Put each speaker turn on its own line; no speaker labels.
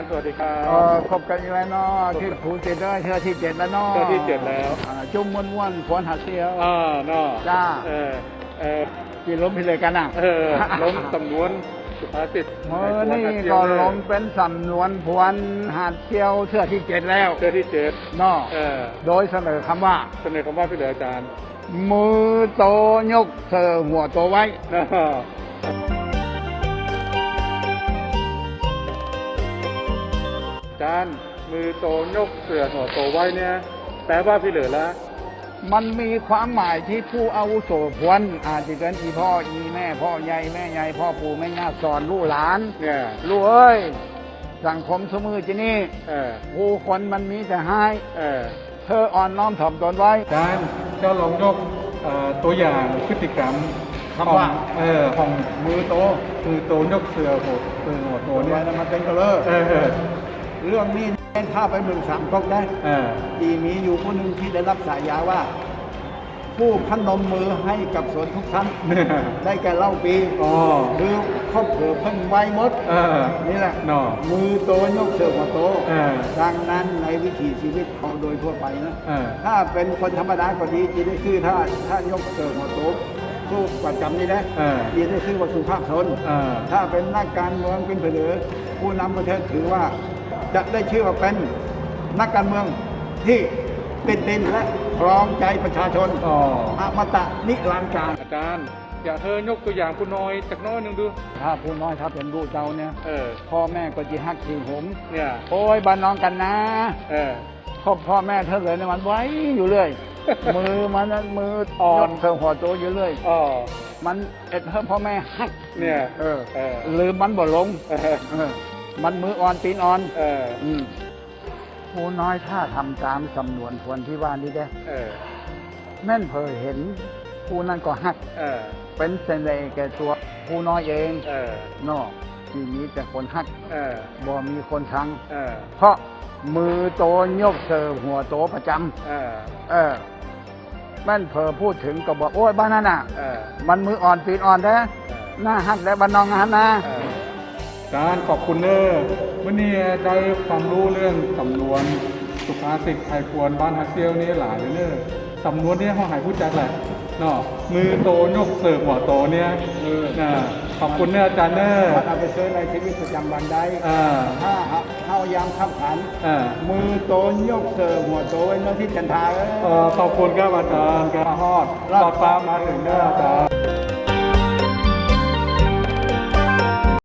ย์สวัสดีครั
เอบอพบกันอีกแล้วเนาะที่ภูเก็ตเลยเทือที่เจ็ดแล้วเนาะ
เทือกที่เจ็ดแล้ว
อ่าจุ่มม้วนม้วนๆฝนหัดเสียว
อ่าเนาะ
จ้า
เออเออ
กี่ล้มพิเลยกันอะ
เออล้มสำนวนสุภาษิต
เมื่อนี่ก็ล้มเป็นสำนวนพวนหัดเสียวเทือที่เจ็ดแล้ว
เทือกที่เจ็ด
เนาะ
เออ
โดยเสนอคำว่า
เสนอคำว่าพี่เหลืออาจารย์
มือโตยกเธอหัวโตไว้
เนาะ จารย์มือโตยกเสือหัวโตไว้เนี่ยแปลว่าพี่เหลือละ
มันมีความหมายที่ผู้อาวุโสพวนอาจจะเป็นอีพ่ออีแม่ พ่อใหญ่แม่ใหญ่พ่อปู่แม่ย่าสอนลูกหลาน
เนี่ย
ลูกเอ้ยสังคมสมือจีนี่
เออ
ผู้คนมันมีแต่ให้
เออ
เธออ่อนน้อมถ่อมตนไว้
อาจารย์เจ้าลองยกเอ่อตัวอย่างพฤติกรรม
คำว่า
ของเออของมือโตมือโตยกเสือโหดเสือโหดโต
ตัว
เนี่
นี้
ย
มันเป็นกระเลิก
เออเออ
เรื่องนี้ถ้าไปเมืองสามก๊กได้
เออ
ดีมีอยู่คนหนึ่งที่ได้รับสายาว่า ผู้พนมมือให้กับสวนทุกชั้น
เนี่ย
ได้แก่เล่าปี
อ๋อ
คือครอบครัวเพิ่นไว้หมด
เออ
นี่แหละ
เนาะ
มือโตยกเสือหัวโต
เออ
ดังนั้นในวิถีชีวิตของโดยทั่วไปนะ
เออ
ถ้าเป็นคนธรรมดาก็ดีจะได้ชื่อถ้าถ้ายกเสือหัวโตสู้ประจำนี่นะ
เออ
จะได้ชื่อว่าสุภาพชน
เออ
ถ้าเป็นนักการเมืองเป็นเผือผู้นำประเทศถือว่า จะได้ชื่อว่าเป็นนักการเมืองที่ติดดินและครองใจประชาชน
อ๋อ
อมตะนิรันดร์การ
อาจารย์อยากเธอยกตัวอย่างผู้น้อยจากน้อยหนึ่งดู
ถ้าผู้น้อยถ้าเป็นลูกเจ้าเนี่ย
เออ
พ่อแม่ก็จะฮักทีผม
เนี่ย
โอ้ยบ้านน้องกันนะ
เออ
พ่อพ่อแม่เธอเลยเนี่ยมันไว้อยู่เรื่อย มือมันนั้นมืออ่อนเธอหัวโตอยู่เรื่อย
อ๋อ
มันเอ็ดเธอพ่อแม่ฮัก
เนี่ย
เออ
เออ
ลืมมันบ่ลง
เออ
เออ มันมืออ่อนตีนอ่อน
เออ
อืมผู้น้อยถ้าทำตามสำนวนควรที่ว่านี้ได้
เออ
แม่นเพอเห็นผู้นั้นก็ฮัก
เออ
เป็นเสน่ห์แก่ตัวผู้น้อยเอง
เออ
นอกที่มีแต่คนฮัก
เออ
บ่มีคนชัง
เออ
เพราะมือโตยกเสิร์ฟหัวโตประจำ
เออ
เออแม่นเพอพูดถึงก็บอกโอ้ยบ้านนั่นน่ะ
เออ
มันมืออ่อนตีนอ่อนแท้หน้าฮักและบ้านน้องฮันนะ
เออ
อา จารย์ขอบคุณเนอวันนี้ได้ความรู้เรื่องสำนวน สุภาษิตไทยควรบ้านฮักเซียวนี่หลายเลยเนอสำนวนเนี้เขาหายผู้จักแหละเนาะมือโตยกเสือหัวโตเนี่ย
เออ
นะขอบคุณเนออาจารย์เนอ
มันเอาไปใช้ในชีวิตประจำวันได้
อ่า
ถ้าเฮายามขับขัน
อ่า
มือโตยกเสิร์ฟหัวโตไว้เนื้อที่จันทาเอ้ย
เอ่อขอบคุณครับอาจารย์ครับฮอดรอดฟ้ามาถึงเด้ออาจารย์